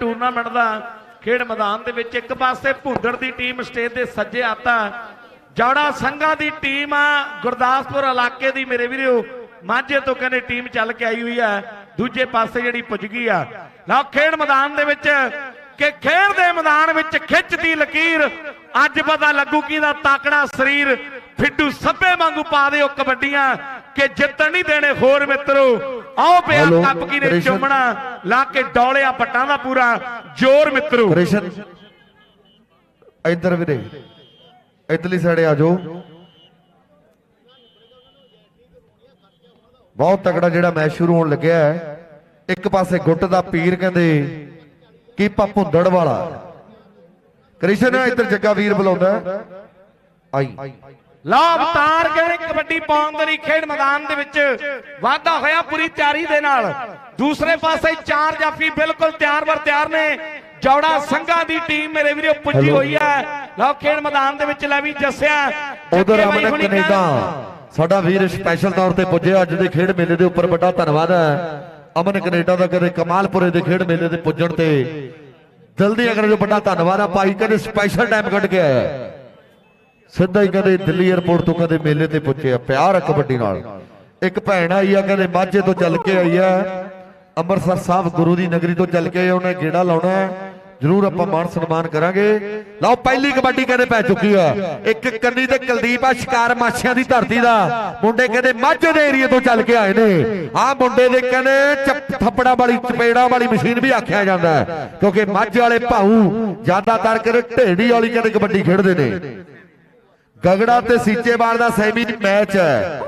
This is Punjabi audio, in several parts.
ਟੂਰਨਾਮੈਂਟ ਦਾ ਖੇਡ ਮੈਦਾਨ ਦੇ ਵਿੱਚ ਇੱਕ ਪਾਸੇ ਭੁੰਦੜ ਦੀ ਟੀਮ ਸਟੇਜ ਦੇ ਸੱਜੇ ਆਤਾ ਜੌੜਾ ਸੰਘਾ ਦੀ ਟੀਮ ਆ, ਗੁਰਦਾਸਪੁਰ ਇਲਾਕੇ ਦੀ ਮੇਰੇ ਵੀਰੋ, ਮਾਝੇ ਤੋਂ ਕਹਿੰਦੇ ਟੀਮ ਚੱਲ ਕੇ ਆਈ ਹੋਈ ਆ, ਦੂਜੇ ਪਾਸੇ ਜਿਹੜੀ ਪੁੱਜ ਗਈ ਆ। ਲਓ, ਖੇਡ ਮੈਦਾਨ ਦੇ ਵਿੱਚ ਕਿ ਖੇਡ ਦੇ ਮੈਦਾਨ ਵਿੱਚ ਖਿੱਚਦੀ ਲਕੀਰ, ਅੱਜ ਪਤਾ ਲੱਗੂ ਕਿਹਦਾ ਤਾਕੜਾ ਸਰੀਰ ਫਿੱਡੂ ਸੱਬੇ ਵਾਂਗੂ ਪਾ ਦਿਓ ਕਬੱਡੀਆਂ, ਕਿ ਜਿੱਤਣ ਨਹੀਂ ਦੇਣੇ ਹੋਰ ਮਿੱਤਰੋ ਆਓ ਪਿਆ ਹੈਲੋ, ਕੱਪ ਕੀ ਨੇ। ਚੁੰਮਣਾ ਲਾ ਕੇ ਡੌਲਿਆ ਪੱਟਾਂ ਦਾ ਪੂਰਾ ਜ਼ੋਰ ਮਿੱਤਰੋ। ਕ੍ਰਿਸ਼ਨ ਇੱਧਰ ਵੀਰੇ ਇਧਰਲੀ ਸਾਈਡ ਆ ਜਾਓ। ਬਹੁਤ ਤਕੜਾ ਜਿਹੜਾ ਮੈਚ ਸ਼ੁਰੂ ਹੋਣ ਲੱਗਿਆ ਹੈ। ਇੱਕ ਪਾਸੇ ਗੁੱਟ ਦਾ ਪੀਰ ਕਹਿੰਦੇ ਕੀਪਾ ਭੁੰਦੜ ਵਾਲਾ। ਕ੍ਰਿਸ਼ਨ ਇੱਧਰ ਜੱਗਾ ਵੀਰ ਬੁਲਾਉਂਦਾ। ਆਈ। ਲਓ ਅਵਤਾਰ ਕਹਿੰਦੇ ਕਬੱਡੀ ਪਾਉਣ ਦੇ ਲਈ ਖੇਡ ਮੈਦਾਨ ਦੇ ਵਿੱਚ ਵਾਧਾ ਹੋਇਆ ਪੂਰੀ ਤਿਆਰੀ ਦੇ ਨਾਲ। ਦੂਸਰੇ ਪਾਸੇ ਚਾਰ ਜਾਫੀ ਬਿਲਕੁਲ ਤਿਆਰ ਵਰ ਤਿਆਰ ਨੇ। ਜੌੜਾ ਸੰਘਾ ਦੀ ਟੀਮ ਮੇਰੇ ਵੀਰੋ ਪੁੱਜੀ। ਹੋਈ ਹੈ। ਲਓ ਖੇਡ ਮੈਦਾਨ ਦੇ ਵਿੱਚ ਲੈ ਵੀ ਜੱਸਿਆ। ਉਧਰ ਅਮਨ ਕੈਨੇਡਾ। ਸਾਡਾ ਵੀਰ ਸਪੈਸ਼ਲ ਤੌਰ ਤੇ ਪੁੱਜਿਆ ਅੱਜ ਦੇ ਖੇਡ ਮੇਲੇ ਦੇ ਉੱਪਰ। ਵੱਡਾ ਧੰਨਵਾਦ ਹੈ। ਅਮਨ ਕੈਨੇਡਾ ਦਾ ਕਦੇ ਕਮਾਲਪੁਰੇ ਦੇ ਖੇਡ ਮੇਲੇ ਤੇ ਪੁੱਜਣ ਤੇ। ਜਲਦੀ ਅਗਰ ਜੋ ਵੱਡਾ ਧੰਨਵਾਦ ਆ। ਭਾਈ ਕਦੇ ਸਪੈਸ਼ਲ ਟਾਈਮ ਕੱਢ ਕੇ ਆਇਆ। ਸਿੱਧਾ ਹੀ ਕਦੇ ਦਿੱਲੀ 에ਅਰਪੋਰਟ ਤੋਂ ਕਦੇ ਮੇਲੇ ਤੇ ਪੁੱਜਿਆ ਪਿਆਰ ਆ ਕਬੱਡੀ ਨਾਲ। ਇੱਕ ਭੈਣ ਆਈ ਆ, ਕਹਿੰਦੇ ਮਾਝੇ ਤੋਂ ਚੱਲ ਕੇ ਆਈ ਆ। ਅੰਮ੍ਰਿਤਸਰ ਸਾਹਿਬ ਗੁਰੂ ਦੀ ਨਗਰੀ ਤੋਂ ਚੱਲ ਕੇ ਉਹਨੇ ਗੇੜਾ ਲਾਉਣਾ ਜ਼ਰੂਰ ਆਪਾਂ ਮਾਣ ਸਨਮਾਨ ਕਰਾਂਗੇ। ਲਓ, ਪਹਿਲੀ ਕਬੱਡੀ ਕਹਿੰਦੇ ਪੈ ਚੁੱਕੀ ਆ। ਇੱਕ ਕੰਨੀ ਤੇ ਕੁਲਦੀਪ ਆ, ਸ਼ਿਕਾਰ ਮਾਛੀਆਂ ਦੀ ਧਰਤੀ ਦਾ। ਮੁੰਡੇ ਕਹਿੰਦੇ ਮਾਝੇ ਦੇ ਏਰੀਏ ਤੋਂ ਚੱਲ ਕੇ ਆਏ ਨੇ। ਆਹ ਮੁੰਡੇ ਦੇ ਕਹਿੰਦੇ ਚੱਪ- ਥੱਪੜਾ ਵਾਲੀ, ਚਪੇੜਾ ਵਾਲੀ ਮਸ਼ੀਨ ਵੀ ਆਖਿਆ ਜਾਂਦਾ ਕਿਉਂਕਿ ਮਾਝੇ ਵਾਲੇ ਭਾਊ ਜ਼ਿਆਦਾਤਰ ਕਹਿੰਦੇ ਢੇੜੀ ਵਾਲੀ ਕਹਿੰਦੇ ਕਬੱਡੀ ਖੇਡਦੇ ਨੇ। ਗਗੜਾ ਤੇ ਸੀਚੇਵਾਲ ਦਾ ਸੈਮੀ ਮੈਚ ਹੈ।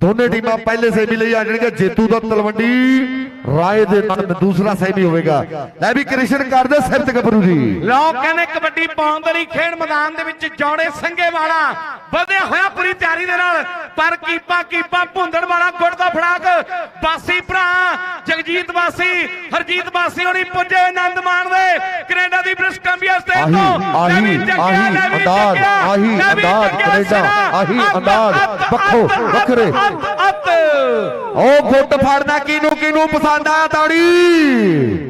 ਦੋਨੇ ਟੀਮਾਂ ਪਹਿਲੇ ਸੈਮੀ ਲਈ ਆ ਜਾਣਗੇ ਜੇਤੂ ਦਾ ਤਲਵੰਡੀ ਰਾਏ ਦੇ ਨਾਲ ਦੂਸਰਾ ਸੈਮੀ ਹੋਵੇਗਾ। ਲੈ ਵੀ ਕ੍ਰਿਸ਼ਨ ਕਰਦੇ ਸਿਰ ਤੇ ਗੱਭਰੂ ਜੀ। ਲਓ ਕਹਿੰਦੇ ਕਬੱਡੀ ਪਾਉਣ ਦੇ ਲਈ ਖੇਡ ਮੈਦਾਨ ਦੇ ਵਿੱਚ ਜੌੜੇ ਸੰਘੇ ਵਾਲਾ ਵਧਿਆ ਹੋਇਆ ਪੂਰੀ ਤਿਆਰੀ ਦੇ ਨਾਲ ਪਰ ਕੀਪਾ ਕੀਪਾ ਭੁੰਦੜ ਵਾਲਾ ਗੁੜ ਦਾ ਫੜਾਕ। ਬਾਸੀ ਭਰਾ ਜਗਜੀਤ ਬਾਸੀ ਹਰਜੀਤ ਬਾਸੀ ਹੋਣੀ ਪੁੱਜੇ ਆਨੰਦ ਮਾਣਦੇ ਕੈਨੇਡਾ ਦੀ ਬ੍ਰਿਟਿਸ਼ ਕੰਬੀਆ ਸਟੇਟ ਆਹੀ ਤੋਂ ਆਹੀ ਆਹੀ ਅੰਦਾਜ਼ ਆਹੀ ਅੰਦਾਜ਼ ਕੈਨੇਡਾ। ਆਹੀ ਅੰਦਾਜ਼ ਵੱਖੋ ਵੱਖਰੇ। ਅੱਤ, ਉਹ ਗੁੱਟ ਫੜਨਾ ਕਿਨੂੰ ਕਿਨੂੰ ਪਸੰਦ ਆ ਤਾੜੀ?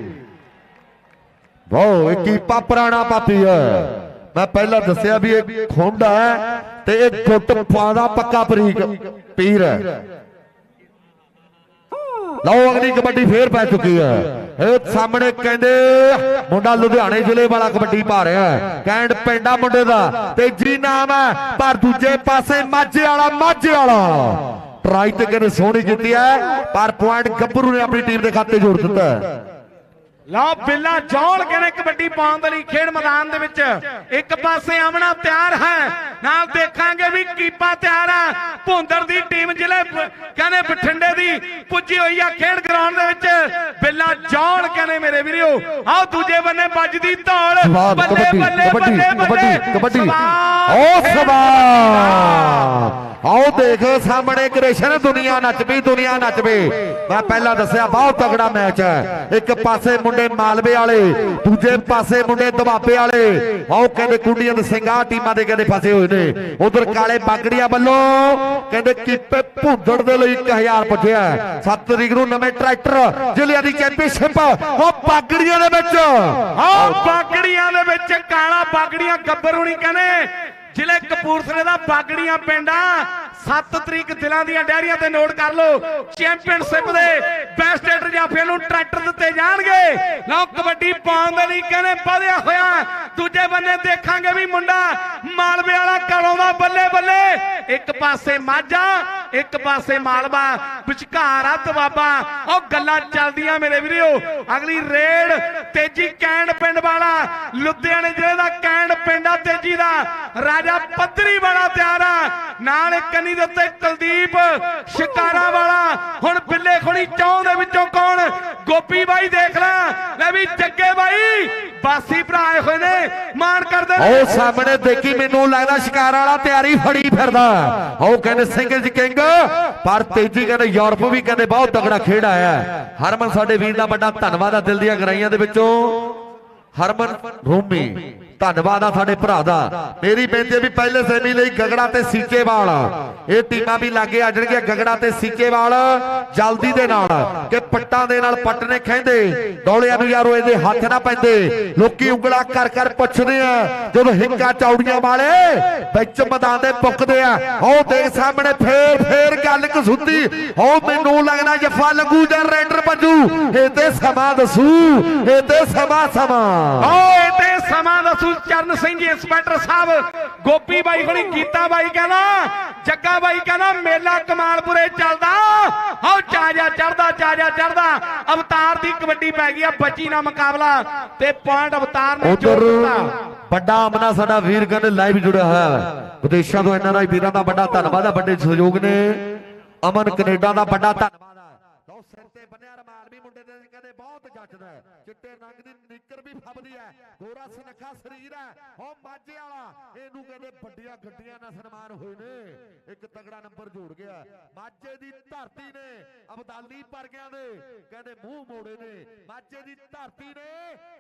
ਵਾਹ ਇਹ ਕੀਪਾ ਪੁਰਾਣਾ ਪਾਪੀ ਹੈ। ਮੈਂ ਪਹਿਲਾਂ ਦੱਸਿਆ ਵੀ ਇਹ ਖੁੰਡ ਹੈ ਤੇ ਇਹ ਗੁੱਟ ਪਾਦਾ ਪੱਕਾ ਪਰੀਕ ਪੀਰ ਹੈ। ਲਓ ਅਗਲੀ ਕਬੱਡੀ ਫੇਰ ਪੈ ਚੁੱਕੀ ਹੈ। ਇਹ ਸਾਹਮਣੇ ਕਹਿੰਦੇ ਮੁੰਡਾ ਲੁਧਿਆਣੇ ਜ਼ਿਲ੍ਹੇ ਵਾਲਾ ਕਬੱਡੀ ਪਾ ਰਿਹਾ ਹੈ। ਕੈਂਡ ਪਿੰਡਾ ਮੁੰਡੇ ਦਾ ਤੇ ਜੀ ਨਾਮ ਹੈ ਪਰ ਦੂਜੇ ਪਾਸੇ ਮਾਝੇ ਵਾਲਾ ਮਾਝੇ ਵਾਲਾ। ਟਰਾਈ ਤੇ ਕਹਿੰਦੇ ਸੋਹਣੀ ਕੀਤੀ ਹੈ ਪਰ ਪੁਆਇੰਟ ਗੱਭਰੂ ਨੇ ਆਪਣੀ ਟੀਮ ਦੇ ਖਾਤੇ ਜੋੜ ਦਿੱਤਾ ਲਓ ਬਿੱਲਾ ਜੌਲ ਕਹਿੰਦੇ ਕਬੱਡੀ ਪਾਉਣ ਦੇ ਲਈ ਖੇਡ ਮੈਦਾਨ ਦੇ ਵਿੱਚ। ਇੱਕ ਪਾਸੇ ਆਮਣਾ ਤਿਆਰ ਹੈ ਨਾਲ ਦੇਖਾਂਗੇ ਵੀ ਕੀਪਾ ਤਿਆਰ ਆ ਭੁੰਦਰ ਦੀ ਟੀਮ ਜ਼ਿਲ੍ਹੇ ਕਹਿੰਦੇ ਬਠਿੰਡੇ ਦੀ ਪੁੱਜੀ ਹੋਈ ਆ ਖੇਡ ਗਰਾਊਂਡ ਦੇ ਵਿੱਚ। ਬਿੱਲਾ ਜੌਲ ਕਹਿੰਦੇ ਮੇਰੇ ਵੀਰੋ ਆਓ ਦੂਜੇ ਬੰਨੇ ਵੱਜਦੀ ਧੌਲ। ਬੱਲੇ ਬੱਲੇ ਬੱਲੇ ਬੱਲੇ। ਕਬੱਡੀ ਕਬੱਡੀ। ਸਵਾਦ। ਓ ਸਵਾ ਆਓ ਦੇਖ, ਸਾਹਮਣੇ ਕ੍ਰਿਸ਼ਨ ਦੁਨੀਆ ਨੱਚ ਦੁਨੀਆ ਨੱਚ ਮੈਂ ਪਹਿਲਾਂ ਦੱਸਿਆ, ਬਹੁਤ ਤਗੜਾ ਮੈਚ ਹੈ। ਇੱਕ ਪਾਸੇ ਮੁੰਡੇ ਮਾਲਵੇ ਵਾਲੇ, ਦੂਜੇ ਪਾਸੇ ਮੁੰਡੇ ਦਬਾਬੇ ਵਾਲੇ। ਆਓ ਕਹਿੰਦੇ ਕੁੰਡੀਆਂ ਦੇ ਸਿੰਘਾਂ, ਟੀਮਾਂ ਦੇ ਕਹਿੰਦੇ ਫਸੇ ਹੋਏ ਨੇ। ਉਧਰ ਕਾਲੇ ਬਾਗੜੀਆਂ ਵੱਲੋਂ ਕਹਿੰਦੇ ਕੀਪੇ ਭੁੰਦੜ ਦੇ ਲਈ 1000 ਪੁੱਜਿਆ। 7 ਤਰੀਕ ਨੂੰ ਨਵੇਂ ਟਰੈਕਟਰ ਜ਼ਿਲ੍ਹਿਆਂ ਦੀ ਚੈਂਪੀਅਨਸ਼ਿਪ ਉਹ ਬਾਗੜੀਆਂ ਦੇ ਵਿੱਚ। ਆਹ ਬਾਗੜੀਆਂ ਦੇ ਵਿੱਚ ਕਾਲਾ ਬਾਗੜੀਆਂ ਗੱਭਰੂਣੀ ਕਹਿੰਦੇ। ਜ਼ਿਲ੍ਹੇ ਕਪੂਰਥਲੇ ਦਾ ਬਾਗੜੀਆਂ ਪਿੰਡ 7 ਤਰੀਕ ਦਿਲਾਂ ਦੀਆਂ ਡੈਰੀਆਂ ਤੇ ਨੋਟ ਕਰ ਲਓ। ਚੈਂਪੀਅਨਸ਼ਿਪ ਦੇ ਬੈਸਟ ਏਟਰ ਜਾਫੀਆਂ ਨੂੰ ਟਰੈਕਟਰ ਦਿੱਤੇ ਜਾਣਗੇ। ਲਓ, ਕਬੱਡੀ ਪਾਉਣ ਦੇ ਲਈ ਕਹਿੰਦੇ ਵਧਿਆ ਹੋਇਆ। ਦੂਜੇ ਬੰਨੇ ਦੇਖਾਂਗੇ ਵੀ ਮੁੰਡਾ ਮਾਲਵੇ ਵਾਲਾ ਕਾਲੋਂ ਦਾ ਬੱਲੇ ਬੱਲੇ। ਇੱਕ ਪਾਸੇ ਮਾਝਾ, ਇੱਕ ਪਾਸੇ ਮਾਲਵਾ। ਵਿਚਕਾਰ ਆ ਦਬਾਬਾ ਉਹ ਗੱਲਾਂ ਚੱਲਦੀਆਂ ਮੇਰੇ ਵੀਰੋ। ਅਗਲੀ ਰੇਡ ਤੇਜੀ ਕੈਂਡ ਪਿੰਡ ਵਾਲਾ, ਲੁਧਿਆਣੇ ਜ਼ਿਲ੍ਹੇ ਦਾ ਕੈਂਡ ਪਿੰਡ ਆ, ਤੇਜੀ ਦਾ। ਰਾਜਾ ਪੱਧਰੀ ਵਾਲਾ ਤਿਆਰ ਆ। ਨਾਲ ਕੰਨੀ ਦੇ ਉੱਤੇ ਕੁਲਦੀਪ ਸ਼ਿਕਾਰਾ ਵਾਲਾ ਹੁਣ ਬਿੱਲੇ ਖੋਣੀ ਚੌਂ ਦੇ ਵਿੱਚੋਂ ਕੌਣ? ਗੋਪੀ ਬਾਈ ਦੇਖ ਲੈ। ਲੈ ਵੀ ਜੱਗੇ ਬਾਈ। ਬਾਸੀ ਭਰਾ ਆਏ ਹੋਏ ਨੇ। ਮਾਣ ਕਰਦੇ ਨੇ। ਉਹ ਸਾਹਮਣੇ ਦੇਖੀ, ਮੈਨੂੰ ਲੱਗਦਾ ਸ਼ਿਕਾਰ ਵਾਲਾ ਤਿਆਰੀ ਫੜੀ ਫਿਰਦਾ। ਉਹ ਕਹਿੰਦੇ ਸਿੰਘ ਜੀ ਕਿੰਗ, ਪਰ ਤੇਜੀ ਕਹਿੰਦੇ ਯੂਰਪ ਵੀ ਕਹਿੰਦੇ ਬਹੁਤ ਤਗੜਾ ਖੇਡ ਆਇਆ। ਹਰਮਨ, ਸਾਡੇ ਵੀਰ ਦਾ ਵੱਡਾ ਧੰਨਵਾਦ ਆ ਦਿਲ ਦੀਆਂ ਗਰਾਈਆਂ ਦੇ ਵਿੱਚ। ਹਰਮਨ ਰੂਮੀ। ਧੰਨਵਾਦ ਆ ਸਾਡੇ ਭਰਾ ਦਾ। ਮੇਰੀ ਬੇਨਤੀ ਹੈ ਵੀ ਪਹਿਲੇ ਸੈਮੀ ਲਈ ਗਗੜਾ ਤੇ ਸੀਚੇਵਾਲ ਇਹ ਟੀਮਾਂ ਵੀ ਲਾਗੇ ਆ ਜਾਣਗੀਆਂ ਗਗੜਾ ਤੇ ਸੀਚੇਵਾਲ ਜਲਦੀ ਦੇ ਨਾਲ। ਕਿ ਪੱਟਾਂ ਦੇ ਨਾਲ ਪੱਟ ਨੇ ਖੈਂਦੇ ਡੋਲਿਆਂ ਨੂੰ ਯਾਰੋ ਇਹਦੇ ਹੱਥ ਨਾ ਪੈਂਦੇ। ਲੋਕੀ ਉਂਗਲਾ ਕਰ ਕਰ ਪੁੱਛਦੇ ਆ, ਜਦੋਂ ਹਿੱਕਾ ਚੌੜੀਆਂ ਵਾਲੇ ਵਿੱਚ ਮੈਦਾਨ ਦੇ ਪੁੱਕਦੇ ਆ। ਉਹ ਦੇਖ ਸਾਹਮਣੇ ਫੇਰ ਫੇਰ ਗੱਲ ਕਸੁੱਤੀ ਉਹ ਮੈਨੂੰ ਲੱਗਦਾ ਜਫਾ ਲੱਗੂ ਜਾਂ ਰੈਡਰ ਭੱਜੂ। ਇਹ ਤੇ ਸਮਾਂ ਦਸੂ। ਇਹ ਤੇ ਸਮਾਂ ਸਮਾਂ। ਓਏ ਤੇ ਸਮਾਂ ਦੱਸੂ ਚਰਨ ਸਿੰਘ ਜੀ ਇੰਸਪੈਕਟਰ ਸਾਹਿਬ। ਗੋਪੀ ਬਾਈ ਖਣੀ ਕੀਤਾ ਬਾਈ ਕਹਿੰਦਾ ਜੱਗਾ ਬਾਈ ਕਹਿੰਦਾ ਮੇਲਾ ਕਮਾਲਪੁਰੇ ਚੱਲਦਾ। ਹੋ ਚਾਜਾ ਚੜਦਾ ਚਾਜਾ ਚੜਦਾ। ਅਵਤਾਰ ਦੀ ਕਬੱਡੀ ਪੈ ਗਈ ਆ ਬੱਚੀ ਨਾਲ ਮੁਕਾਬਲਾ। ਤੇ ਪੁਆਇੰਟ ਅਵਤਾਰ ਨੇ ਉਧਰ ਦਿੱਤਾ। ਵੱਡਾ ਆਮਨਾ ਸਾਡਾ ਵੀਰ ਕਹਿੰਦੇ ਲਾਈਵ ਜੁੜਿਆ ਹੋਇਆ ਹੈ। ਵਿਦੇਸ਼ਾਂ ਤੋਂ ਇਹਨਾਂ ਦਾ ਵੀਰਾਂ ਦਾ ਵੱਡਾ ਧੰਨਵਾਦ ਹੈ ਵੱਡੇ ਸਹਿਯੋਗ ਨੇ। ਅਮਨ ਕੈਨੇਡਾ ਦਾ ਵੱਡਾ ਧੰਨਵਾਦ। ਤੇ ਬੰਨਿਆ ਰਮਾਲ ਵੀ ਮੁੰਡੇ ਦੇ ਕਹਿੰਦੇ ਬਹੁਤ ਜੱਜਦਾ ਚਿੱਟੇ ਰੰਗ ਦੀ ਨਿੱਕਰ ਵੀ ਫੱਬਦੀ ਹੈ। ਗੋਰਾ ਸੁਨੱਖਾ ਸਰੀਰ ਹੈ। ਉਹ ਮਾਝੇ ਵਾਲਾ, ਇਹਨੂੰ ਕਹਿੰਦੇ ਵੱਡੀਆਂ ਗੱਡੀਆਂ ਨਾਲ ਸਨਮਾਨ ਹੋਏ ਨੇ। ਇੱਕ ਤਗੜਾ ਨੰਬਰ ਜੋੜ ਗਿਆ। ਮਾਝੇ ਦੀ ਧਰਤੀ ਨੇ ਅਬਦਾਲੀ ਪਰਗਿਆਂ ਦੇ ਕਹਿੰਦੇ ਮੂੰਹ ਮੋੜੇ ਨੇ। ਮਾਝੇ ਦੀ ਧਰਤੀ ਨੇ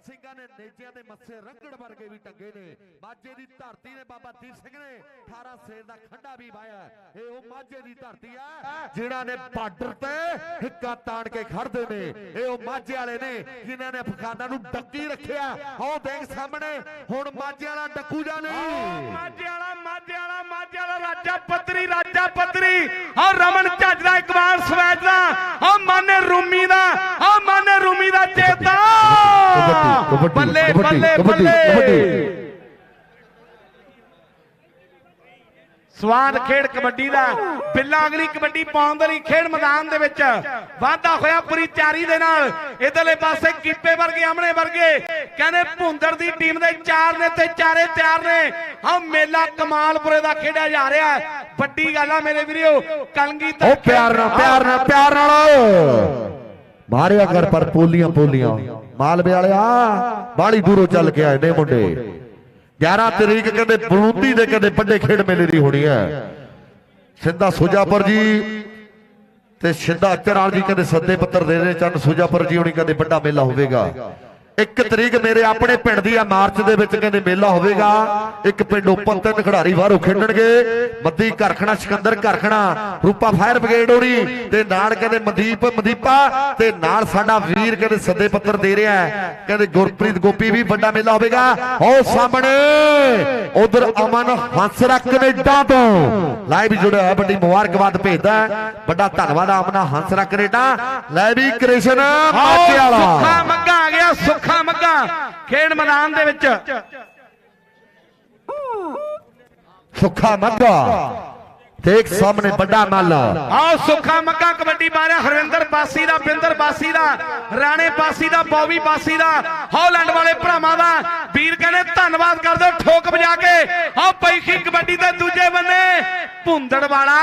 ਸਿੰਘਾਂ ਨੇ ਨੇਜਿਆਂ ਦੇ ਮੱਸੇ ਰੰਗੜ ਵਰਗੇ ਵੀ ਟੰਗੇ ਨੇ। ਮਾਝੇ ਦੀ ਧਰਤੀ ਨੇ ਬਾਬਾ ਦੀਪ ਸਿੰਘ ਨੇ 18 ਸੇਰ ਦਾ ਖੰਡਾ ਵੀ ਵਾਇਆ ਇਹ ਉਹ ਮਾਝੇ ਦੀ ਧਰਤੀ ਆ ਜਿਨ੍ਹਾਂ ਨੇ ਬਾਰਡਰ ਤੇ ਹਿੱਕਾ ਤਾਣ ਕੇ ਖੜਦੇ ਨੇ। ਇਹ ਉਹ ਮਾਝੇ ਵਾਲੇ ਨੇ ਜਿਨ੍ਹਾਂ ਨੇ ਅਫਗਾਨਾਂ ਨੂੰ ਡੱਕੀ ਰੱਖਿਆ। ਉਹ ਦੇਖ ਸਾਹਮਣੇ ਹੁਣ ਮਾਝੇ ਵਾਲਾ ਡੱਕੂ ਜਾਂ ਨਹੀਂ? ਮਾਝੇ ਵਾਲਾ ਮਾਝੇ ਵਾਲਾ ਮਾਝੇ ਵਾਲਾ ਰਾਜਾ ਪੱਤਰੀ ਰਾਜਾ ਪੱਤਰੀ। ਔਰ ਰਮਨ ਝੱਜ ਦਾ ਇਕਬਾਲ ਸਵੈਜ ਦਾ ਮਾਨੇ ਰੂਮੀ ਦਾ ਔਰ ਮਾਨੇ ਰੂਮੀ ਦਾ ਚੇਤਾ। ਬੱਲੇ ਬੱਲੇ ਬੱਲੇ। ਸਵਾਦ ਖੇਡ ਕਬੱਡੀ ਦਾ। ਬਿੱਲਾ ਅਗਲੀ ਕਬੱਡੀ ਪਾਉਣ ਦੇ ਲਈ ਖੇਡ ਮੈਦਾਨ ਦੇ ਵਿੱਚ ਵਾਧਾ ਹੋਇਆ ਪੂਰੀ ਤਿਆਰੀ ਦੇ ਨਾਲ। ਇਧਰਲੇ ਪਾਸੇ ਕੀਪੇ ਵਰਗੇ, ਆਮਣੇ ਵਰਗੇ। ਕਹਿੰਦੇ ਭੁੰਦੜ ਦੀ ਟੀਮ ਦੇ ਚਾਰ ਨੇ ਤੇ ਚਾਰੇ ਤਿਆਰ ਨੇ। ਹਾਂ ਮੇਲਾ ਕਮਾਲਪੁਰੇ ਦਾ ਖੇਡਿਆ ਜਾ ਰਿਹਾ ਹੈ। ਵੱਡੀ ਗੱਲ ਆ ਮੇਰੇ ਵੀਰੋ, ਕਲਗੀ ਉਹ ਪਿਆਰ ਨਾਲ ਪਿਆਰ ਨਾਲ ਪਿਆਰ ਨਾਲ। ਮਾਰਿਆ ਕਰ ਪਰ ਪੋਲੀਆਂ ਪੋਲੀਆਂ ਮਾਲਵੇ ਵਾਲਿਆ ਬਾੜੀ ਦੂਰੋਂ ਚੱਲ ਕੇ ਆਏ ਨੇ ਮੁੰਡੇ। 11 ਤਰੀਕ ਕਹਿੰਦੇ ਬਲੂੰਦੀ ਦੇ ਕਹਿੰਦੇ ਵੱਡੇ ਖੇਡ ਮੇਲੇ ਦੀ ਹੋਣੀ ਹੈ। ਸਿੱਧਾ ਸੁਜਾਪੁਰ ਜੀ ਤੇ ਸਿੱਧਾ ਅਚਰਾਲ ਜੀ ਕਹਿੰਦੇ ਸੱਦੇ ਪੱਤਰ ਦੇ ਰਹੇ ਚੰਨ ਸੁਜਾਪੁਰ ਜੀ ਹੋਣੀ ਕਹਿੰਦੇ ਵੱਡਾ ਮੇਲਾ ਹੋਵੇਗਾ। ਇੱਕ ਤਰੀਕ ਮੇਰੇ ਆਪਣੇ ਪਿੰਡ ਦੀ ਆ ਮਾਰਚ ਦੇ ਵਿੱਚ ਕਹਿੰਦੇ ਮੇਲਾ ਹੋਵੇਗਾ। ਇੱਕ ਪਿੰਡ ਓਪਨ ਤਿੰਨ ਖਿਡਾਰੀ ਬਾਹਰੋਂ ਖੇਡਣਗੇ। ਮੱਦੀ ਘਰਖਣਾ ਸਿਕੰਦਰ ਘਰਖਣਾ ਰੂਪਾ ਫਾਇਰ ਬ੍ਰਿਗੇਡ ਹੋਣੀ ਤੇ ਨਾਲ ਕਹਿੰਦੇ ਮਨਦੀਪ ਮਦੀਪਾ ਤੇ ਨਾਲ ਸਾਡਾ ਵੀਰ ਕਹਿੰਦੇ ਸੱਦੇ ਪੱਤਰ ਦੇ ਰਿਹਾ ਕਹਿੰਦੇ ਗੁਰਪ੍ਰੀਤ ਗੋਪੀ ਵੀ ਵੱਡਾ ਮੇਲਾ ਹੋਵੇਗਾ। ਉਹ ਸਾਹਮਣੇ ਉਧਰ ਅਮਨ ਹੰਸਰਾ ਕੈਨੇਡਾ ਤੋਂ। ਲਾਈਵ ਜੁੜਿਆ ਹੋਇਆ ਵੱਡੀ ਮੁਬਾਰਕਬਾਦ ਭੇਜਦਾ ਹੈ। ਵੱਡਾ ਧੰਨਵਾਦ ਆ ਅਮਨਾ ਹੰਸਰਾ ਕੈਨੇਡਾ। ਲੈ ਵੀ ਕ੍ਰਿਸ਼ਨ ਮਾਚੇ ਸੁੱਖਾ ਵਾਲਾ ਮੱਗਾ ਆ ਗਿਆ ਸੁੱਖਾ ਮੱਗਾ ਖੇਡ ਮੈਦਾਨ ਦੇ ਵਿੱਚ। ਸੁੱਖਾ ਮੱਗਾ ਦੇਖ ਸਾਹਮਣੇ ਵੱਡਾ ਮੱਲ ਆਓ ਸੁੱਖਾ ਮੱਗਾ ਕਬੱਡੀ ਮਾਰਿਆ ਹਰਵਿੰਦਰ ਬਾਸੀ ਦਾ, ਬਿੰਦਰ ਬਾਸੀ ਦਾ, ਰਾਣੇ ਬਾਸੀ ਦਾ, ਬੌਬੀ ਬਾਸੀ ਦਾ, ਹਾਲੈਂਡ ਵਾਲੇ ਭਰਾਵਾਂ ਦਾ। ਵੀਰ ਕਹਿੰਦੇ, ਧੰਨਵਾਦ ਕਰਦੇ, ਠੋਕ ਵਜਾ ਕੇ। ਆਓ ਪੈਖੀ ਕਬੱਡੀ ਦੇ ਦੂਜੇ ਬੰਨੇ ਭੁੰਦੜ ਵਾਲਾ।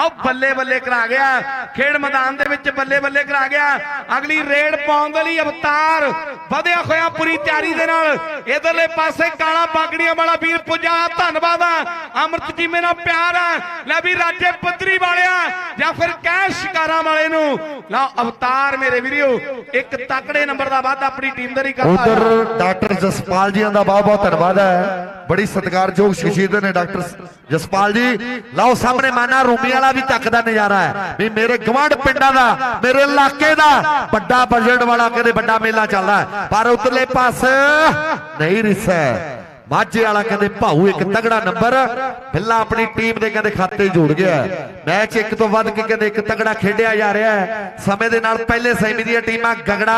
ਆਓ ਬੱਲੇ ਬੱਲੇ ਕਰਾ ਗਿਆ। ਖੇਡ ਮੈਦਾਨ ਦੇ ਵਿੱਚ ਬੱਲੇ ਬੱਲੇ ਕਰਾ ਗਿਆ। ਅਗਲੀ ਰੇਡ ਪਾਉਣ ਦੇ ਲਈ ਅਵਤਾਰ ਵਧਿਆ ਹੋਇਆ ਪੂਰੀ ਤਿਆਰੀ ਦੇ ਨਾਲ। ਇਧਰਲੇ ਪਾਸੇ ਕਾਲਾ ਬਾਗੜੀਆਂ ਵਾਲਾ ਵੀਰ ਪੁੱਜਾ। ਧੰਨਵਾਦ ਆ। ਅਮਰਤ ਜੀ, ਮੇਰਾ ਪਿਆਰ ਆ। ਲੈ ਵੀ ਰਾਜੇ ਪੱਧਰੀ ਵਾਲਿਆ ਜਾਂ ਫਿਰ ਕਹਿ ਸ਼ਿਕਾਰਾਂ ਵਾਲੇ ਨੂੰ, ਲਓ ਅਵਤਾਰ ਮੇਰੇ ਵੀਰਿਓ, ਇੱਕ ਤਕੜੇ ਨੰਬਰ ਦਾ ਵਾਅਦਾ ਆਪਣੀ ਟੀਮ ਦੇ ਲਈ ਕਰਦਾ ਉਧਰ ਡਾਕਟਰ ਜਸਪਾਲ ਜੀ ਦਾ ਬਹੁਤ ਬਹੁਤ ਧੰਨਵਾਦ ਹੈ। ਬੜੀ ਸਤਿਕਾਰਯੋਗ ਸ਼ਖਸੀਅਤ ਨੇ ਡਾਕਟਰ ਜਸਪਾਲ ਜੀ। ਲਓ ਸਾਹਮਣੇ ਮਾਨਾ ਰੂਮੀ ਵਾਲਾ ਵੀ ਤੱਕਦਾ ਨਜ਼ਾਰਾ ਹੈ। ਵੀ ਮੇਰੇ ਗਵਾਂਢ ਪਿੰਡਾਂ ਦਾ, ਮੇਰੇ ਇਲਾਕੇ ਦਾ ਵੱਡਾ ਬਜਟ ਵਾਲਾ ਕਦੇ ਵੱਡਾ ਮੇਲਾ ਚੱਲਦਾ ਪਰ ਉਤਲੇ ਪਾਸ ਨਹੀਂ ਰਿਸਾ ਮਾਝੇ ਵਾਲਾ ਕਹਿੰਦੇ ਭਾਊ ਇੱਕ ਤਗੜਾ ਨੰਬਰ ਬਿੱਲਾ ਆਪਣੀ ਟੀਮ ਦੇ ਕਹਿੰਦੇ ਖਾਤੇ ਜੋੜ ਗਿਆ। ਮੈਚ ਇੱਕ ਤੋਂ ਵੱਧ ਕੇ ਕਹਿੰਦੇ ਇੱਕ ਤਗੜਾ ਖੇਡਿਆ ਜਾ ਰਿਹਾ ਹੈ। ਸਮੇਂ ਦੇ ਨਾਲ ਪਹਿਲੇ ਸੈਮੀ ਦੀਆਂ ਟੀਮਾਂ ਗਗੜਾ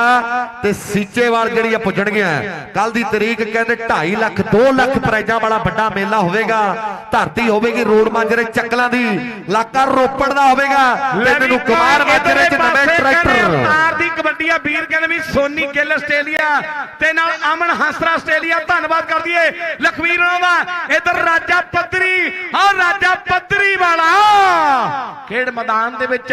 ਤੇ ਸੀਚੇਵਾਲ ਜਿਹੜੀਆਂ ਪੁੱਜਣਗੀਆਂ। ਕੱਲ ਦੀ ਤਰੀਕ ਕਹਿੰਦੇ 2.5 ਲੱਖ 2 ਲੱਖ ਪ੍ਰਾਈਜ਼ਾਂ ਵਾਲਾ ਵੱਡਾ ਮੇਲਾ ਹੋਵੇਗਾ। ਧਰਤੀ ਹੋਵੇਗੀ ਰੋਡ ਮਾਂਜਰੇ ਚੱਕਲਾਂ ਦੀ ਇਲਾਕਾ ਰੋਪੜ ਦਾ ਹੋਵੇਗਾ ਤੇ ਮੈਨੂੰ ਕੁਮਾਰ ਮਾਜਰੇ ਚ ਨਵੇਂ ਟਰੈਕਟਰ ਅਵਤਾਰ ਦੀ ਕਬੱਡੀ ਆ ਵੀਰ ਸੋਨੀ ਗਿੱਲ ਆਸਟ੍ਰੇਲੀਆ ਤੇ ਨਾਲ ਅਮਨ ਹੰਸਰਾ ਆਸਟ੍ਰੇਲੀਆ। ਧੰਨਵਾਦ ਕਰਦੀ ਏ ਲਖਵੀਰ ਦਾ ਇਧਰ ਰਾਜਾ ਪੱਧਰੀ। ਆ ਰਾਜਾ ਪੱਧਰੀ ਵਾਲਾ। ਖੇਡ ਮੈਦਾਨ ਦੇ ਵਿੱਚ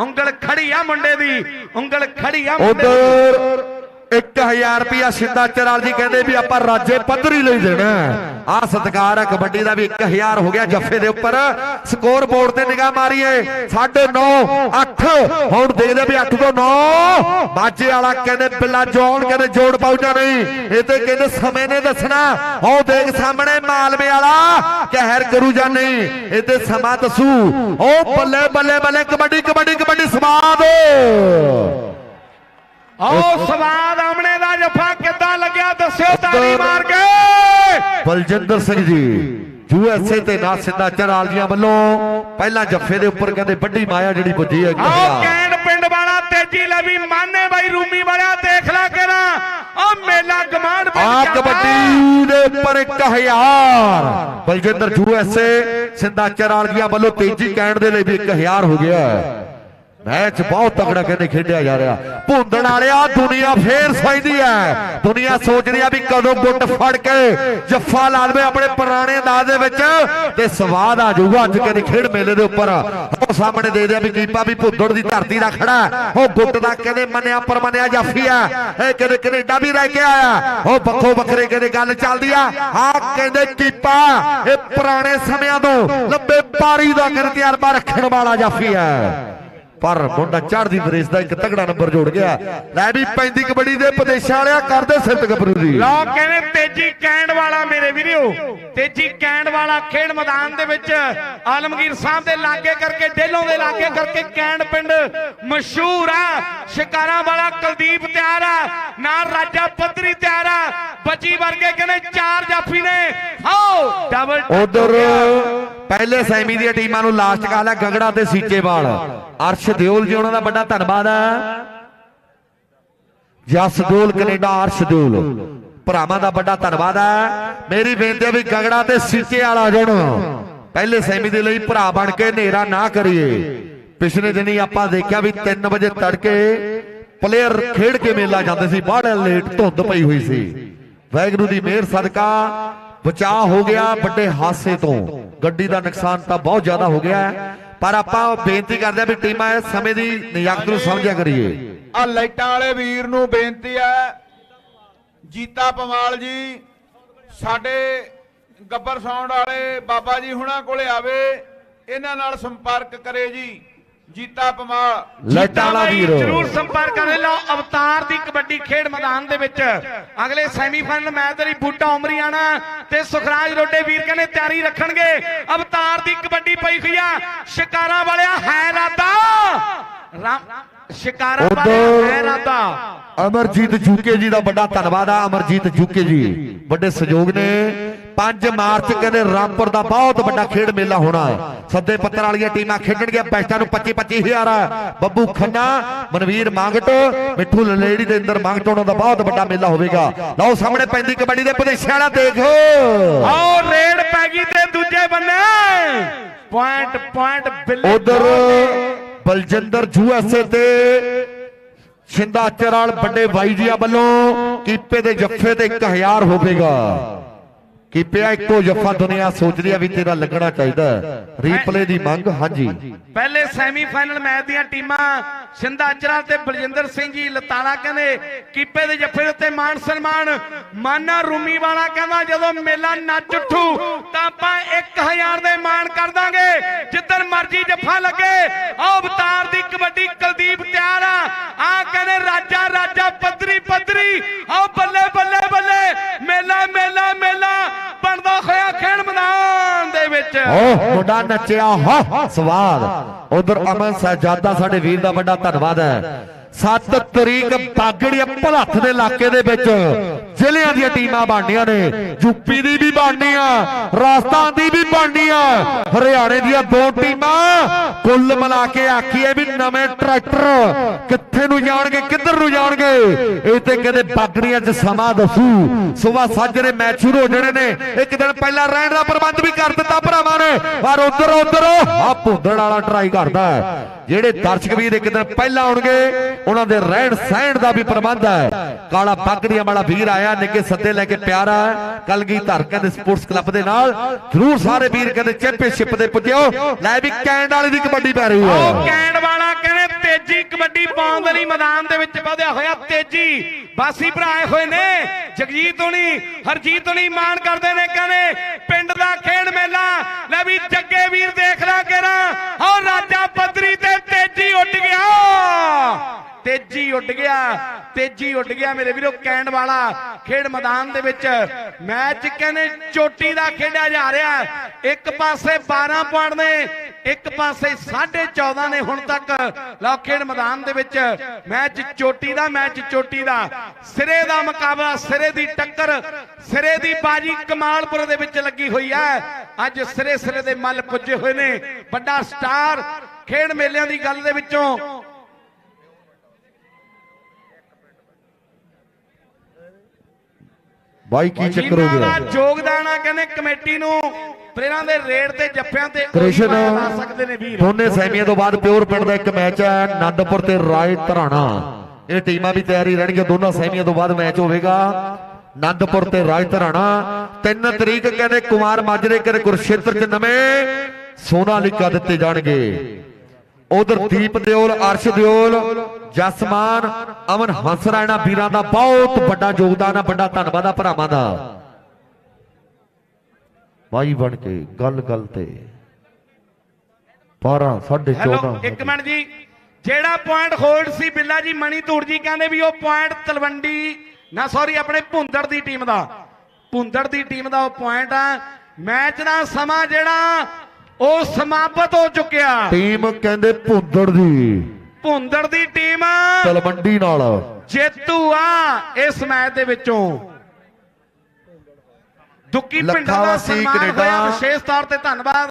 ਉਂਗਲ ਖੜੀ ਆ ਮੁੰਡੇ ਦੀ। ਉਂਗਲ ਖੜੀ ਆ ਮੁੰਡੇ ਦੀ। 1000 ਰੁਪਿਆ ਸਿੰਦਾ ਚਰਾਲ ਜੀ ਕਹਿੰਦੇ ਵੀ ਆਪਾਂ ਰਾਜੇ ਪੱਧਰੀ ਲਈ ਦੇਣਾ ਆ ਸਤਕਾਰ ਹੈ, ਕਬੱਡੀ ਦਾ ਵੀ 1000 ਹੋ ਗਿਆ ਜੱਫੇ ਦੇ ਉੱਪਰ। ਸਕੋਰ ਬੋਰਡ ਤੇ ਨਿਗਾਹ ਮਾਰੀਏ। 9.5 8 ਹੁਣ ਦੇਖਦੇ ਵੀ 8 ਤੋਂ 9 ਬਾਜੇ ਵਾਲਾ ਕਹਿੰਦੇ ਬਿੱਲਾ ਜੋਨ ਕਹਿੰਦੇ ਜੋੜ ਪਾਉਜਾ ਨਹੀਂ? ਇਹ ਤੇ ਕਹਿੰਦੇ ਸਮੇਂ ਨੇ ਦੱਸਣਾ। ਉਹ ਦੇਖ ਸਾਹਮਣੇ ਮਾਲਵੇ ਵਾਲਾ, ਕਹਿਰ ਕਰੂ ਜਾਂ ਨਹੀਂ? ਇਹ ਤੇ ਸਮਾਂ ਦੱਸੂ। ਉਹ ਬੱਲੇ ਬੱਲੇ ਬੱਲੇ ਕਬੱਡੀ ਕਬੱਡੀ ਕਬੱਡੀ ਸਵਾਦ ਆਓ ਸਵਾਦ ਆਮਣੇ ਦਾ ਜੱਫਾ ਕਿੱਦਾਂ ਲੱਗਿਆ ਦੱਸਿਓ ਤਾੜੀ ਮਾਰ ਕੇ। ਬਲਜਿੰਦਰ ਸਿੰਘ ਜੀ ਯੂਐਸਏ ਤੇ ਨਾ ਸਿੱਧਾ ਚਰਾਲ ਜੀਆਂ ਵੱਲੋਂ ਪਹਿਲਾਂ ਜੱਫੇ ਦੇ ਉੱਪਰ ਕਹਿੰਦੇ ਵੱਡੀ ਮਾਇਆ ਜਿਹੜੀ ਪੁੱਜੀ ਹੈ ਆਓ ਕੈਂਡ ਪਿੰਡ ਵਾਲਾ ਤੇਜੀ ਲੈ ਵੀ ਮਾਨੇ ਬਾਈ ਰੂਮੀ ਵਾਲਿਆ ਦੇਖ ਲੈ ਕੇਰਾ ਆ ਮੇਲਾ ਗਮਾਂਡ ਆ ਕਬੱਡੀ ਦੇ ਉੱਪਰ 1000 ਬਲਜਿੰਦਰ ਯੂਐਸਏ ਸਿੱਧਾ ਚਰਾਲ ਜੀਆਂ ਵੱਲੋਂ ਤੇਜੀ ਕਹਿਣ ਦੇ ਲਈ ਵੀ 1000 ਹੋ ਗਿਆ ਮੈਚ ਬਹੁਤ ਤਕੜਾ ਕਹਿੰਦੇ ਖੇਡਿਆ ਜਾ ਰਿਹਾ। ਭੁੰਦਣ ਵਾਲਿਆ, ਦੁਨੀਆ ਫੇਰ ਸੋਚਦੀ ਹੈ। ਦੁਨੀਆ ਸੋਚਦੀ ਆ ਵੀ ਕਦੋਂ ਗੁੱਟ ਫੜ ਕੇ ਜੱਫਾ ਲਾ ਲਵੇ ਆਪਣੇ ਪੁਰਾਣੇ ਅੰਦਾਜ਼ ਦੇ ਵਿੱਚ ਤੇ ਸਵਾਦ ਆ ਜਾਊਗਾ ਅੱਜ ਕਹਿੰਦੇ ਖੇਡ ਮੇਲੇ ਦੇ ਉੱਪਰ। ਉਹ ਸਾਹਮਣੇ ਦੇ ਦਿਆ ਵੀ ਕੀਪਾ ਵੀ ਭੁੰਦੜ ਦੀ ਧਰਤੀ ਦਾ ਖੜਾ ਉਹ ਗੁੱਟ ਦਾ ਕਹਿੰਦੇ ਮੰਨਿਆ ਪਰਮੰਨਿਆ ਜਾਫੀ ਆ ਇਹ ਕਹਿੰਦੇ ਕੈਨੇਡਾ ਵੀ ਰਹਿ ਕੇ ਆਇਆ। ਉਹ ਵੱਖੋ ਵੱਖਰੇ ਕਹਿੰਦੇ ਗੱਲ ਚੱਲਦੀ ਆ। ਆ ਕਹਿੰਦੇ ਕੀਪਾ, ਇਹ ਪੁਰਾਣੇ ਸਮਿਆਂ ਤੋਂ ਲੰਬੇ ਪਾਰੀ ਦਾ ਕਹਿੰਦੇ ਤਜਰਬਾ ਰੱਖਣ ਵਾਲਾ ਜਾਫੀ ਹੈ। ਪਰ ਮੁੰਡਾ ਚੜ੍ਹਦੀ ਬਰੇਸ ਦਾ ਇੱਕ ਤਗੜਾ ਨੰਬਰ ਜੋੜ ਗਿਆ। ਲੈ ਵੀ ਪੈਂਦੀ ਕਬੱਡੀ ਦੇ ਵਿਦੇਸ਼ਾਂ ਵਾਲਿਆ, ਕਰਦੇ ਸਿਫਤ ਗੱਭਰੂ ਦੀ ਲੋ ਕਹਿੰਦੇ ਤੇਜੀ ਕੈਂਡ ਵਾਲਾ ਮੇਰੇ ਵੀਰੋ, ਤੇਜੀ ਕੈਂਡ ਵਾਲਾ ਖੇਡ ਮੈਦਾਨ ਦੇ ਵਿੱਚ ਆਲਮਗੀਰ ਸਾਹਿਬ ਦੇ ਲਾਗੇ ਕਰਕੇ, ਡੇਲੋਂ ਦੇ ਲਾਗੇ ਕਰਕੇ ਕੈਂਡ ਪਿੰਡ ਮਸ਼ਹੂਰ ਆ। ਸ਼ਿਕਾਰਾਂ ਵਾਲਾ ਕੁਲਦੀਪ ਤਿਆਰ ਆ, ਨਾਲ ਰਾਜਾ ਪੱਧਰੀ ਤਿਆਰ ਆ। ਬੱਚੀ ਵਰਗੇ ਕਹਿੰਦੇ ਚਾਰ ਜਾਫੀ ਨੇ। ਆਓ ਡਬਲ ਉਧਰ ਪਹਿਲੇ ਸੈਮੀ ਦੀਆਂ ਟੀਮਾਂ ਨੂੰ ਲਾਸਟ ਕਾਲ ਹੈ ਗਗੜਾ ਤੇ ਸੀਚੇਵਾਲ ਅਰਸ਼ ਦਿਓਲ ਜੀ ਉਹਨਾਂ ਦਾ ਵੱਡਾ ਧੰਨਵਾਦ ਹੈ ਜਸਦੂਲ ਕੈਨੇਡਾ ਅਰਸ਼ ਦਿਓਲ। ਭਰਾਵਾਂ ਦਾ ਵੱਡਾ ਧੰਨਵਾਦ ਹੈ ਮੇਰੀ ਬੇਨਤੀ ਹੈ ਵੀ ਗਗੜਾ ਤੇ ਸੀਚੇ ਵਾਲਾ ਜਣ। ਪਹਿਲੇ ਸੈਮੀ ਦੇ ਲਈ ਭਰਾ ਬਣ ਕੇ ਹਨੇਰਾ ਨਾ ਕਰੀਏ। ਪਿਛਲੇ ਦਿਨੀ ਆਪਾਂ ਦੇਖਿਆ ਵੀ 3 ਵਜੇ ਤੜਕੇ ਪਲੇਅਰ ਖੇਡ ਕੇ ਮੇਲਾ ਜਾਂਦੇ ਸੀ। ਬਾਹਰ ਲੇਟ ਧੁੰਦ ਪਈ ਹੋਈ ਸੀ। ਵੈਗਰੂ ਦੀ ਮਿਹਰ ਸਦਕਾ ਬਚਾਅ ਹੋ ਗਿਆ ਵੱਡੇ ਹਾਦਸੇ ਤੋਂ। ਗੱਡੀ ਦਾ ਨੁਕਸਾਨ ਤਾਂ ਬਹੁਤ ਜ਼ਿਆਦਾ ਹੋ ਗਿਆ ਪਰ ਆਪਾਂ ਬੇਨਤੀ ਕਰਦੇ ਆ ਵੀ ਟੀਮਾਂ ਇਸ ਸਮੇਂ ਦੀ ਨਿਯਾਕਤ ਨੂੰ ਸਮਝਿਆ ਕਰੀਏ। ਆ ਲਾਈਟਾਂ ਵਾਲੇ ਵੀਰ ਨੂੰ ਬੇਨਤੀ ਹੈ ਜੀਤਾ ਪਮਾਲ ਜੀ ਸਾਡੇ ਗੱਬਰ ਸਾਊਂਡ ਵਾਲੇ ਬਾਬਾ ਜੀ ਹੁਣਾਂ ਕੋਲੇ ਆਵੇ ਇਹਨਾਂ ਨਾਲ ਸੰਪਰਕ ਕਰੇ ਜੀ। ਜੀਤਾ ਪਮਾਲ ਬਾਈ ਵੀਰ। ਜਰੂਰ ਸੰਪਰਕ ਕਰ ਲਓ। ਅਵਤਾਰ ਦੀ ਕਬੱਡੀ ਖੇਡ ਮੈਦਾਨ ਦੇ ਵਿੱਚ। ਅਗਲੇ ਸੈਮੀਫਾਈਨਲ ਮੈਚ ਲਈ ਬੂਟਾ ਉਮਰੀਆਣਾ ਤੇ ਸੁਖਰਾਜ ਰੋਡੇ ਵੀਰ ਕਹਿੰਦੇ ਤਿਆਰੀ ਰੱਖਣਗੇ। ਅਵਤਾਰ ਦੀ ਕਬੱਡੀ ਪਈ ਹੋਈ ਆ। ਸ਼ਿਕਾਰਾਂ ਵਾਲਿਆ ਹੈ ਰਾਦਾ ਰਾਮ ਸ਼ਿਕਾਰਾਂ ਵਾਲਿਆ ਹੈ ਰਾਦਾ ਅਮਰਜੀਤ ਜੂਕੇ ਜੀ ਦਾ ਵੱਡਾ ਧੰਨਵਾਦ ਆ। ਅਮਰਜੀਤ ਜੂਕੇ ਜੀ। ਵੱਡੇ ਸਹਿਯੋਗ ਨੇ। 5 ਮਾਰਚ ਕਹਿੰਦੇ ਰਾਮਪੁਰ ਦਾ ਬਹੁਤ ਵੱਡਾ ਖੇਡ ਮੇਲਾ ਹੋਣਾ ਹੈ। ਸੱਦੇ ਪੱਤਰ ਵਾਲੀਆਂ ਟੀਮਾਂ ਖੇਡਣਗੀਆਂ ਬੈਸਟਾਂ ਨੂੰ 25 25000 ਬੱਬੂ ਖੰਨਾ ਮਨਵੀਰ ਮੰਗਟ ਮਿੱਠੂ ਲਲੇੜੀ ਦੇ ਅੰਦਰ ਮੰਗਟ ਉਹਨਾਂ ਦਾ ਬਹੁਤ ਵੱਡਾ ਮੇਲਾ ਹੋਵੇਗਾ। ਲਓ ਸਾਹਮਣੇ ਪੈਂਦੀ ਕਬੱਡੀ ਦੇ ਵਾਲਾ ਦੇਖੋ। ਆਓ ਰੇਡ ਪੈ ਗਈ ਤੇ ਦੂਜੇ ਬੰਨੇ ਪੁਆਇੰਟ ਪੁਆਇੰਟ ਬਿੱਲੇ ਉਧਰ ਬਲਜਿੰਦਰ ਯੂਐਸਏ ਤੇ ਸ਼ਿੰਦਾ ਚਰਾਲ ਵੱਡੇ ਬਾਈ ਜੀਆਂ ਵੱਲੋਂ ਕੀਪੇ ਦੇ ਜੱਫੇ ਤੇ 1000 ਹੋਵੇਗਾ। ਕੀਪਿਆ ਇੱਕੋ ਜੱਫਾ ਦੁਨੀਆ ਸੋਚਦੀ ਆ ਵੀ ਤੇਰਾ ਲੱਗਣਾ ਚਾਹੀਦਾ। ਰੀਪਲੇ ਦੀ ਮੰਗ ਹਾਂਜੀ। ਪਹਿਲੇ ਸੈਮੀਫਾਈਨਲ ਮੈਚ ਦੀਆਂ ਟੀਮਾਂ ਸਿੰਧਾ ਅਚਰਾ ਤੇ ਬਲਜਿੰਦਰ ਸਿੰਘ ਜੀ ਲਤਾਲਾ ਕਹਿੰਦੇ ਕੀਪੇ ਦੇ ਜੱਫੇ ਦੇ ਉੱਤੇ ਮਾਨ ਸਨਮਾਨ। ਮਾਨਾ ਰੂਮੀ ਵਾਲਾ ਕਹਿੰਦਾ ਜਦੋਂ ਮੇਲਾ ਨੱਚ ਉੱਠੂ ਤਾਂ ਆਪਾਂ 1000 ਦੇ ਮਾਨ ਕਰ ਦਾਂਗੇ। ਜਿੱਦਣ ਮਰਜ਼ੀ ਜੱਫਾ ਲੱਗੇ ਆਹ ਅਵਤਾਰ ਦੀ ਕਬੱਡੀ ਕੁਲਦੀਪ ਤਿਆਰ ਆ। ਆ ਕਹਿੰਦੇ ਰਾਜਾ ਰਾਜਾ ਪੱਧਰੀ ਪੱਧਰੀ ਆਹ ਬੱਲੇ ਬੱਲੇ ਬੱਲੇ ਮੇਲਾ ਮੇਲਾ ਮੇਲਾ। ਬਣਦਾ ਹੋਇਆ ਖੇਡ ਮੈਦਾਨ ਦੇ ਵਿੱਚ। ਓਹ, ਮੁੰਡਾ ਨੱਚਿਆ, ਹਾ ਸਵਾਦ। ਉਧਰ ਅਮਨ ਸਹਿਜਾਦਾ ਸਾਡੇ ਵੀਰ ਦਾ ਵੱਡਾ ਧੰਨਵਾਦ ਹੈ। 7 ਤਰੀਕ ਬਾਗੜੀਆ ਭਲੱਥ ਦੇ ਇਲਾਕੇ ਦੇ ਵਿੱਚ ਜ਼ਿਲ੍ਹਿਆਂ ਦੀਆਂ ਟੀਮਾਂ ਬਣਨੀਆਂ ਨੇ। ਯੂਪੀ ਦੀ ਵੀ ਬਣਨੀ ਆ, ਰਾਜਸਥਾਨ ਦੀ ਵੀ ਬਣਨੀ ਆ। ਹਰਿਆਣੇ ਦੀਆਂ ਦੋ ਟੀਮਾਂ ਕੁੱਲ ਮਿਲਾ ਕੇ ਆਖੀਏ ਵੀ ਨਵੇਂ ਟਰੈਕਟਰ ਕਿੱਥੇ ਨੂੰ ਜਾਣਗੇ, ਕਿੱਧਰ ਨੂੰ ਜਾਣਗੇ? ਇਹ ਤੇ ਕਹਿੰਦੇ ਬਾਗੜੀਆਂ 'ਚ ਸਮਾਂ ਦੱਸੂ। ਸਵੇਰ ਸਾਜਰੇ ਮੈਚ ਸ਼ੁਰੂ ਹੋ ਜਾਣੇ ਨੇ। ਇੱਕ ਦਿਨ ਪਹਿਲਾਂ ਰਹਿਣ ਦਾ ਪ੍ਰਬੰਧ ਵੀ ਕਰ ਦਿੱਤਾ ਭਰਾਵਾਂ ਨੇ। ਪਰ ਉਧਰ ਉਧਰ ਆ ਭੁੰਦੜ ਵਾਲਾ ਟਰਾਈ ਕਰਦਾ। ਹੈ ਜਿਹੜੇ ਦਰਸ਼ਕ ਵੀਰ ਇੱਕ ਦਿਨ ਪਹਿਲਾਂ ਆਉਣਗੇ ਉਹਨਾਂ ਦੇ ਰਹਿਣ ਸਹਿਣ ਦਾ ਵੀ ਪ੍ਰਬੰਧ ਹੈ। ਕਾਲਾ ਬਾਗੜੀਆਂ ਵਾਲਾ ਵੀਰ ਆਇਆ ਨਿੱਕੇ ਸੱਦੇ ਲੈ ਕੇ ਪਿਆਰਾ ਕਲਗੀ ਧਰ ਕਹਿੰਦੇ ਸਪੋਰਟਸ ਕਲੱਬ ਦੇ ਨਾਲ। ਜਰੂਰ ਸਾਰੇ ਵੀਰ ਕਹਿੰਦੇ ਚੈਂਪੀਅਨਸ਼ਿਪ ਦੇ ਪੁੱਜਿਓ। ਲੈ ਵੀ ਕੈਂਡ ਵਾਲੇ ਦੀ ਕਬੱਡੀ ਪੈ ਰਹੀ ਉਹ ਕੈਂਡ ਵਾਲਾ ਕਹਿੰਦੇ ਤੇਜੀ ਕਬੱਡੀ ਪਾਉਣ ਦੇ ਲਈ ਮੈਦਾਨ ਦੇ ਵਿੱਚ ਵਧਿਆ ਹੋਇਆ, ਤੇਜੀ। ਬਾਸੀ ਭਰਾ ਹੋਏ ਨੇ। ਜਗਜੀਤ ਹੋਣੀ ਹਰਜੀਤ ਹੋਣੀ ਮਾਣ ਕਰਦੇ ਨੇ ਕਹਿੰਦੇ, ਪਿੰਡ ਦਾ ਖੇਡ ਮੇਲਾ। ਲੈ ਵੀ ਜੱਗੇ ਵੀਰ ਦੇਖ ਲਾ ਕੇਰਾ ਹੋ ਰਾਜਾ ਪੱਧਰੀ ਤੇ ਤੇਜੀ ਉੱਡ ਗਿਆ। ਤੇਜੀ ਉੱਡ ਗਿਆ। ਤੇਜੀ ਉੱਡ ਗਿਆ ਮੇਰੇ ਵੀਰੋ ਕੈਂਡ ਵਾਲਾ। ਖੇਡ ਮੈਦਾਨ ਦੇ ਵਿੱਚ ਮੈਚ ਕਹਿੰਦੇ ਚੋਟੀ ਦਾ ਖੇਡਿਆ ਜਾ ਰਿਹਾ। ਇੱਕ ਪਾਸੇ 12 ਪੁਆਇੰਟ ਨੇ, ਇੱਕ ਪਾਸੇ 14.5 ਨੇ ਹੁਣ ਤੱਕ। ਲਓ ਖੇਡ ਮੈਦਾਨ ਦੇ ਵਿੱਚ ਮੈਚ ਚੋਟੀ ਦਾ, ਮੈਚ ਚੋਟੀ ਦਾ। ਸਿਰੇ ਦਾ ਮੁਕਾਬਲਾ, ਸਿਰੇ ਦੀ ਟੱਕਰ, ਸਿਰੇ ਦੀ ਬਾਜੀ ਕਮਾਲਪੁਰ ਦੇ ਵਿੱਚ ਲੱਗੀ ਹੋਈ ਹੈ। ਅੱਜ ਸਿਰੇ ਸਿਰੇ ਦੇ ਮੱਲ ਪੁੱਜੇ ਹੋਏ ਨੇ। ਵੱਡਾ ਸਟਾਰ ਖੇਡ ਮੇਲਿਆਂ ਦੀ ਗੱਲ ਦੇ ਵਿੱਚੋਂ ਬਾਈ ਕੀ ਚੱਕਰ ਹੋ ਗਿਆ? ਯੋਗਦਾਨ ਆ ਕਹਿੰਦੇ ਕਮੇਟੀ ਨੂੰ। ਪ੍ਰੇਰਾਂ ਦੇ ਰੇਡ ਤੇ ਜੱਫਿਆਂ ਤੇ ਕ੍ਰਿਸ਼ਨ ਪਾਇਆ ਲਾ ਸਕਦੇ ਨੇ ਵੀਰ। ਦੋਨੇ ਸੈਮੀਆਂ ਤੋਂ ਬਾਅਦ ਪਿਓਰ ਪਿੰਡ ਦਾ ਇੱਕ ਮੈਚ ਹੈ ਆਨੰਦਪੁਰ ਤੇ ਰਾਏ ਧਰਾਣਾ। ਇਹ ਟੀਮਾਂ ਵੀ ਤਿਆਰੀ ਰਹਿਣਗੀਆਂ ਦੋਨਾਂ ਸੈਮੀਆਂ ਤੋਂ ਬਾਅਦ ਮੈਚ ਹੋਵੇਗਾ। ਆਨੰਦਪੁਰ ਤੇ ਰਾਏ ਧਰਾਣਾ। 3 ਤਰੀਕ ਕਹਿੰਦੇ ਕੁਮਾਰ ਮਾਜਰੇ ਕਰ ਕੁਰਸ਼ੇਤਰ ਚ ਨਵੇਂ ਸੋਨਾਲੀਕਾ ਦਿੱਤੇ ਜਾਣਗੇ। ਉਧਰ ਦੀਪ ਦਿਓਲ ਅਰਸ਼ ਦਿਓਲ ਜਸਮਾਨ ਅਮਨ ਹੰਸਰਾ ਇਹਨਾਂ ਵੀਰਾਂ ਦਾ ਬਹੁਤ ਵੱਡਾ ਯੋਗਦਾਨ ਹੈ ਵੱਡਾ ਧੰਨਵਾਦ ਆ ਭਰਾਵਾਂ ਦਾ। ਭਾਈ ਬਣ ਕੇ ਗੱਲ ਗੱਲ ਤੇ 12 14.5 ਹੈਲੋ ਇੱਕ ਮਿੰਟ ਜੀ। ਜਿਹੜਾ ਪੁਆਇੰਟ ਹੋਲਡ ਸੀ ਬਿੱਲਾ ਜੀ ਮਣੀ ਧੂੜ ਜੀ ਕਹਿੰਦੇ ਵੀ ਉਹ ਪੁਆਇੰਟ ਤਲਵੰਡੀ ਨਾ ਸੌਰੀ ਆਪਣੇ ਭੁੰਦੜ ਦੀ ਟੀਮ ਦਾ। ਭੁੰਦੜ ਦੀ ਟੀਮ ਦਾ ਉਹ ਪੁਆਇੰਟ ਆ। ਮੈਚ ਦਾ ਸਮਾਂ ਜਿਹੜਾ ਉਹ ਸਮਾਪਤ ਹੋ ਚੁੱਕਿਆ। ਟੀਮ ਕਹਿੰਦੇ ਭੁੰਦੜ ਦੀ। ਭੁੰਦੜ ਦੀ ਟੀਮ। ਤਲਵੰਡੀ ਨਾਲ। ਜੇਤੂ ਆ ਇਸ ਮੈਚ ਦੇ ਵਿੱਚੋਂ। ਦੁੱਕੀ ਪਿੰਡਾਂ ਦਾ ਸਨਮਾਨ ਹੋਇਆ। ਵਿਸ਼ੇਸ਼ ਤੌਰ ਤੇ ਧੰਨਵਾਦ।